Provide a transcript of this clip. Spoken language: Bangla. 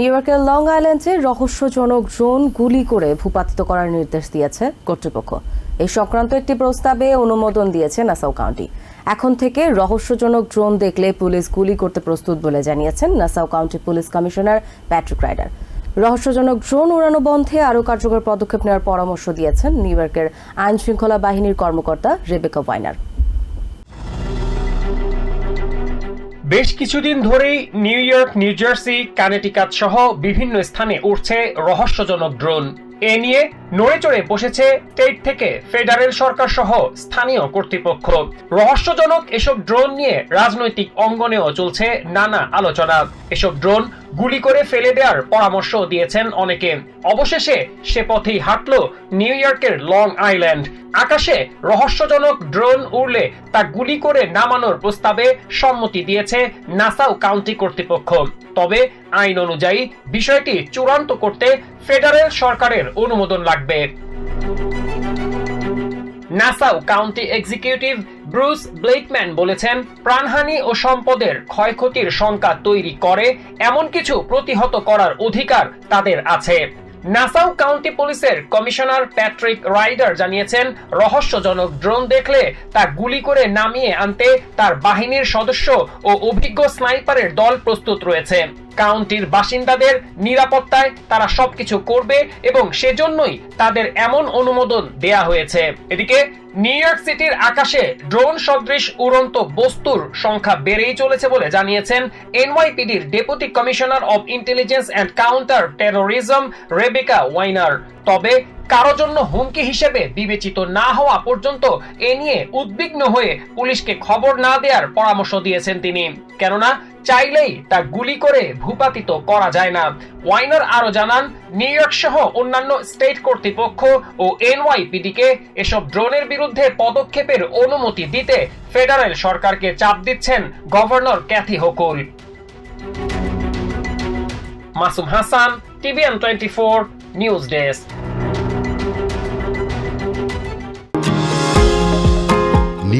নিউ ইয়র্কের লং আইল্যান্ডে রহস্যজনক ড্রোন গুলি করে ভূপাতিত করার নির্দেশ দিয়েছে কর্তৃপক্ষ। এই সংক্রান্ত একটি প্রস্তাবে অনুমোদন দিয়েছে নাসাউ কাউন্টি। এখন থেকে রহস্যজনক ড্রোন দেখলে পুলিশ গুলি করতে প্রস্তুত বলে জানিয়েছেন Nassau County police commissioner Patrick Ryder. রহস্যজনক ড্রোন উড়ানো বন্ধে আরও কার্যকর পদক্ষেপ নেওয়ার পরামর্শ দিয়েছেন নিউ ইয়র্কের আইন শৃঙ্খলা বাহিনীর কর্মকর্তা রেবেকা ওয়াইনার। বেশ কিছুদিন ধরেই New York New Jersey Connecticut সহ বিভিন্ন স্থানে উঠছে রহস্যজনক ড্রোন। এ নিয়ে নড়ে চড়ে বসেছে স্টেট থেকে ফেডারেল সরকার সহ স্থানীয় কর্তৃপক্ষ। রহস্যজনক এসব ড্রোন নিয়ে রাজনৈতিক অঙ্গনেও চলছে নানা আলোচনা। এসব ড্রোন গুলি করে ফেলে দেওয়ার পরামর্শ দিয়েছেন অনেকে। অবশেষে সে পথেই হাঁটল নিউ ইয়র্কের লং আইল্যান্ড। আকাশে রহস্যজনক ড্রোন উড়লে তা গুলি করে নামানোর প্রস্তাবে সম্মতি দিয়েছে নাসাউ কাউন্টি কর্তৃপক্ষ। তবে আইন অনুযায়ী বিষয়টি চূড়ান্ত করতে ফেডারেল সরকারের অনুমোদন লাগবে। Nassau County executive Bruce Blakeman বলেছেন, প্রাণহানি ও সম্পদের ক্ষয়ক্ষতির শঙ্কা তৈরি করে, এমন কিছু প্রতিহত করার অধিকার তাদের আছে। নাসাউ কাউন্টি পুলিশের কমিশনার প্যাট্রিক রাইডার জানিয়েছেন, রহস্যজনক ড্রোন দেখলে তা গুলি করে নামিয়ে আনতে তার বাহিনীর সদস্য ও অভিজ্ঞ স্নাইপারের দল প্রস্তুত রয়েছে। কাউন্টির বাসিন্দাদের নিরাপত্তায় তারা সবকিছু করবে এবং সেজন্যই তাদের এমন অনুমোদন দেয়া হয়েছে। এদিকে, নিউ ইয়র্ক সিটির আকাশে ড্রোন সদৃশ উড়ন্ত বস্তুর সংখ্যা বেড়েই চলেছে বলে জানিয়েছেন এনওয়াইপিডির deputy commissioner of intelligence and counter terrorism Rebecca Weiner. তবে, কারও জন্য হুমকি হিসেবে বিবেচিত না হওয়া পর্যন্ত এ নিয়ে উদ্বিগ্ন হয়ে পুলিশকে খবর না দেওয়ার পরামর্শ দিয়েছেন তিনি। কেননা চাইলেই তা গুলি করে ভূপাতিত করা যায় না। ওয়াইনার আরও জানান, নিউ ইয়র্ক সহ অন্যান্য স্টেট কর্তৃপক্ষ ও এনওয়াইপিডি কে এসব ড্রোনের বিরুদ্ধে পদক্ষেপের অনুমতি দিতে ফেডারেল সরকারকে চাপ দিচ্ছেন governor Kathy Hochul. Masum Hasan, TVN twenty four, news desk.